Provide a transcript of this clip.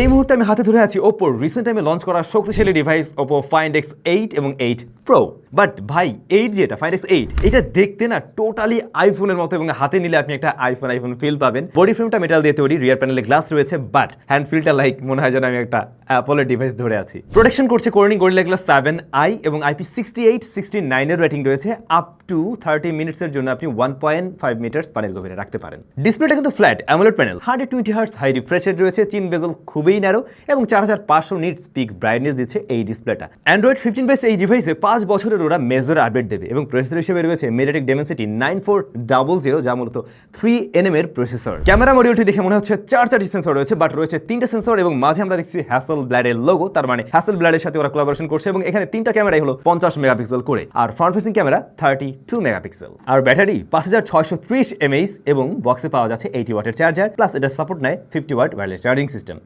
এই মুহূর্তে আমি হাতে ধরে আছি ওপোর রিসেন্ট টাইমে লঞ্চ করা শক্তিশালী device Oppo Find X eight এবং এইট প্রো বাট ভাই এইট যেটা ফাইন্ড এক্স এইট এটা দেখতে না টোটালি আইফোনের মতো এবং হাতে নিলে আপনি একটা আইফোন আইফোন ফিল পাবেন। বডি ফ্রেমটা মেটাল দিয়ে তৈরি রিয়ার প্যানেলে গ্লাস রয়েছে বাট হ্যান্ড ফিলটা লাইক মনে হয় যেন আমি একটা অ্যাপলের ডিভাইস ধরে আছি। প্রোটেকশন করছে Corning Gorilla Glass seven I এবং আইপি সিক্সটি এইট সিক্সটি নাইনের রেটিং রয়েছে আপ টু থার্টি মিনিটসের জন্য আপনি one point five metres panel গভীরে রাখতে পারেন। ডিসপ্লেটা কিন্তু flat AMOLED panel hundred twenty hertz high refreshed রয়েছে তিন বেজল খুবই ন্যারো এবং চার হাজার পাঁচশো নিট স্পিক ব্রাইটনেস দিচ্ছে এই ডিসপ্লেটা অ্যান্ড্রয়েড ফিফটিন বেস এই ডিভাইসে পাঁচ বছরের ওরা মেজর আপডেট দেবে এবং প্রসেসর হিসেবে রয়েছে MediaTek Dimensity nine four double zero যা মূলত থ্রি এনএম এর প্রসেসর ক্যামেরা মডিউলটি দেখে মনে হচ্ছে চার চারটি সেন্সর রয়েছে বাট রয়েছে তিনটা সেন্সর এবং মাঝে আমরা দেখছি হ্যাসেল ব্ল্যাডের লোগো তার মানে হ্যাসেল ব্ল্যাডের সাথে ওরা কোলাবোরেশন করছে এবং এখানে তিনটা ক্যামেরাই হলো পঞ্চাশ মেগাপিক্সেল করে, আর front facing camera thirty two megapixel আর ব্যাটারি পাঁচ হাজার ছয়শো ত্রিশ এমএইচ এবং বক্সে পাওয়া যাচ্ছে এইটি ওয়াটের চার্জার প্লাস এটা সাপোর্ট নেয় fifty watt wireless charging system